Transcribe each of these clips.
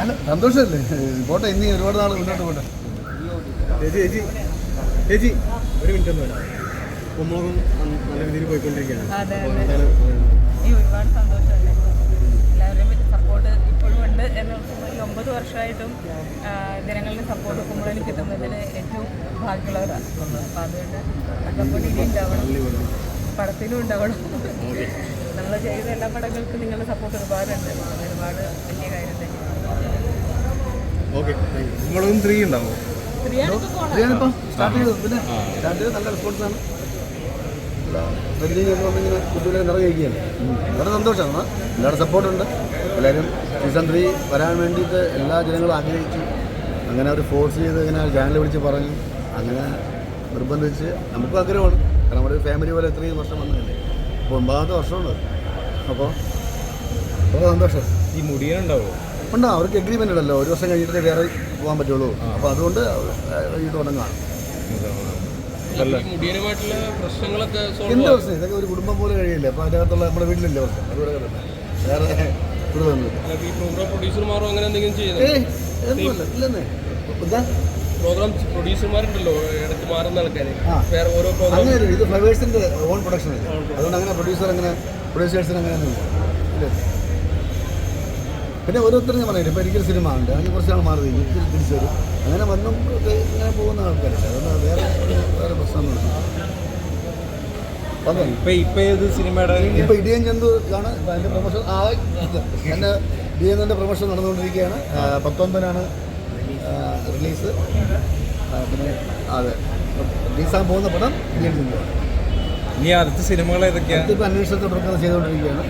അല്ല സന്തോഷമല്ലേ പോട്ടെ ഇനി ഒരുപാട് നാൾ മുന്നോട്ട് പോട്ടെ. ചേച്ചി ചേച്ചി ചേച്ചി ഒരു മിനിറ്റ് ഒന്ന് വേണം. കുമ്പളകം നല്ല രീതിയിൽ പോയിക്കൊണ്ടിരിക്കുകയാണ്. ഒരുപാട് സന്തോഷമുണ്ട് എല്ലാവരുടെയും പറ്റി സപ്പോർട്ട് ഇപ്പോഴും ഉണ്ട് ഈ ഒമ്പത് വർഷമായിട്ടും ജനങ്ങളുടെ സപ്പോർട്ട് കുമ്പളന് കിട്ടുന്നതിൽ ഏറ്റവും ഭാഗ്യമുള്ളവരാണ്. അപ്പോൾ അതുകൊണ്ട് സപ്പോർട്ട് ഇനി ഉണ്ടാവണം. പടത്തിനും ഉണ്ടാവണം. നമ്മൾ ചെയ്ത എല്ലാ പടങ്ങൾക്കും നിങ്ങളുടെ സപ്പോർട്ട് ഒരുപാടുണ്ട്. ഒരുപാട് വലിയ കാര്യം തന്നെയാണ് ഓക്കെ ത്രീ ഉണ്ടാവും? സ്റ്റാർട്ട് ചെയ്തു. പിന്നെ സ്റ്റാർട്ട് ചെയ്ത് നല്ല ഒക്കെ വന്നിങ്ങനെ കുട്ടികളെ നിറഞ്ഞിരിക്കുകയാണ് വളരെ സന്തോഷമാണ്. എല്ലാവരുടെ സപ്പോർട്ടുണ്ട് എല്ലാവരും സീസൺ ത്രീ വരാൻ വേണ്ടിയിട്ട് എല്ലാ ജനങ്ങളും ആഗ്രഹിച്ചു. അങ്ങനെ അവർ ഫോഴ്സ് ചെയ്ത് ഇങ്ങനെ ചാനൽ വിളിച്ച് പറഞ്ഞു. അങ്ങനെ നിർബന്ധിച്ച് നമുക്കും ആഗ്രഹമാണ്. കാരണം നമ്മുടെ ഫാമിലി പോലെ ഇത്രയും വർഷം വന്നതല്ലേ അപ്പോൾ ഒമ്പതാമത്തെ വർഷമുണ്ട് അപ്പോൾ വളരെ സന്തോഷം. ഈ മുടിയനുണ്ടാവോ? ഉണ്ടോ അവർക്ക് എഗ്രിമെന്റ് ഉണ്ടല്ലോ ഒരു വർഷം കഴിഞ്ഞിട്ട് വേറെ പോകാൻ പറ്റുള്ളൂ. അപ്പോൾ അതുകൊണ്ട് കഴിഞ്ഞിട്ട് തുടങ്ങാണ് എന്ത് പ്രശ്നം? ഇതൊക്കെ ഒരു കുടുംബം പോലെ കഴിയില്ല. അപ്പോൾ അതിനകത്തുള്ള നമ്മുടെ വീട്ടിലില്ല പ്രശ്നം? അതുകൂടെ വേറെ ഈ പ്രോഗ്രാം പ്രൊഡ്യൂസർമാരുണ്ടല്ലോ മാറുന്ന ആൾക്കാർ. വേറെ ഓരോ പ്രോഗ്രാം ഇത് ഫ്ലവേഴ്സിന്റെ ഓൺ പ്രൊഡക്ഷൻ അല്ലേ? അതുകൊണ്ട് അങ്ങനെ പ്രൊഡ്യൂസർ അങ്ങനെ പ്രൊഡ്യൂസേഴ്സിന് അങ്ങനെ ഒന്നും ഇല്ല. പിന്നെ ഓരോരുത്തരും ഞാൻ പറഞ്ഞില്ല ഇപ്പോൾ എനിക്കൊരു സിനിമ ഉണ്ട്. അതിന് കുറച്ച് നാൾ മാറി എനിക്ക് തിരിച്ചു വരും അങ്ങനെ വന്നും ഇങ്ങനെ പോകുന്ന ആൾക്കാരുണ്ട് അതുകൊണ്ട് വേറെ വേറെ പ്രശ്നമൊന്നുമില്ല. ഇപ്പൊ ഇടിയൻ ചന്തു ആണ് അതിന്റെ പ്രൊമോഷൻ ആ എന്റെ ഇടിയൻ ചന്തുവിന്റെ പ്രൊമോഷൻ നടന്നുകൊണ്ടിരിക്കുകയാണ് പത്തൊമ്പതിനാണ് റിലീസ് പിന്നെ അതെ. റിലീസാകാൻ പോകുന്ന പടം ഇടിയൻ ചന്തു ഇനി അടുത്ത സിനിമകൾ ഏതൊക്കെയാണ് ഇപ്പൊ അന്വേഷണത്തെ തുടർന്ന് ചെയ്തുകൊണ്ടിരിക്കുകയാണ്.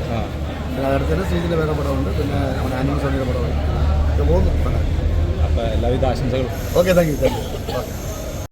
തന്നെ ശ്രീജിന്റെ വേറെ പടമുണ്ട്. പിന്നെ നമ്മുടെ ആനിമൽ സോണിയുടെ പടമുണ്ട് പോകുന്നു. അപ്പൊ എല്ലാവിധ ആശംസകളും. Okay thank you thank you okay